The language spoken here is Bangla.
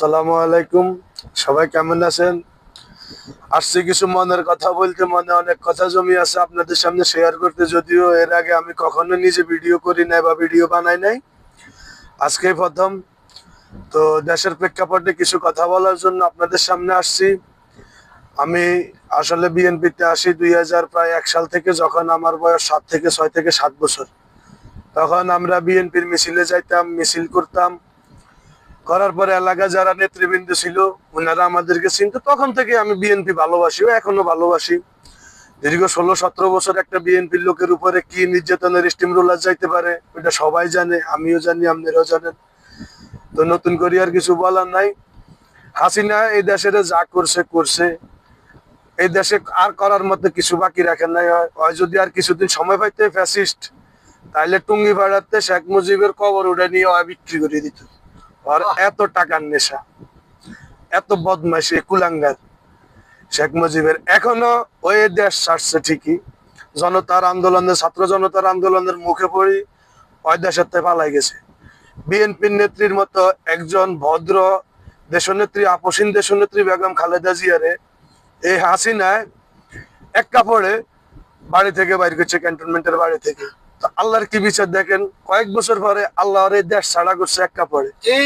আসসালামু আলাইকুম। সবাই কেমন আছেন? আসছি কিছু মনের কথা বলতে, মনে অনেক কথা জমি আছে আপনাদের সামনে শেয়ার করতে, যদিও এর আগে আমি কখনো নিজে ভিডিও করি নাই বা ভিডিও বানাই নাই। আজকে প্রথম। তো দেশের প্রেক্ষাপটে কিছু কথা বলার জন্য আপনাদের সামনে আসছি। আমি আসলে বিএনপিতে আসি দুই হাজার প্রায় এক সাল থেকে, যখন আমার বয়স সাত থেকে ছয় থেকে সাত বছর। তখন আমরা বিএনপির মিছিলে যাইতাম, মিছিল করতাম। করার পরে এলাকায় যারা নেতৃবৃন্দ ছিল ওনারা আমাদেরকে চিনতো। তখন থেকে আমি বিএনপি ভালোবাসি এখনও ভালোবাসি। দীর্ঘ ষোলো, সতেরো বছর একটা বিএনপির লোকের উপরে কি নির্যাতনের স্টিম রোলার যাইতে পারে ওটা সবাই জানে, আমিও জানি, আপনারাও জানেন। তো নতুন করে আর কিছু বলার নাই। হাসিনা এই দেশের যা করছে করছে। এই দেশে আর করার মতো কিছু বাকি রাখেন নাই। হয় যদি আর কিছুদিন সময় পাইতে ফ্যাসিস্ট তাহলে টুঙ্গি ভাড়াতে শেখ মুজিবের কবর উঠে নিয়ে বিক্রি করে দিত। আর এত টাকার নেশা, এত বদমাইশি, কুলাঙ্গার। শেখ মুজিবের এখনও ওই দেশ ছাড়ছে ঠিকই। জনতার আন্দোলনের, ছাত্র জনতার আন্দোলনের মুখে পড়ি ওই দেশের পালাই গেছে। বিএনপির নেত্রীর মতো একজন ভদ্র দেশনেত্রী আপসীন দেশনেত্রী বেগম খালেদা জিয়ারে এই হাসিনায় এক কাপড়ে বাড়ি থেকে বাইর করছে, ক্যান্টনমেন্টের বাড়ি থেকে। তো আল্লাহর কি বিচার দেখেন? কয়েক বছর পরে আল্লাহর এই দেশ ছাড়া করছে এক কাপড়ে।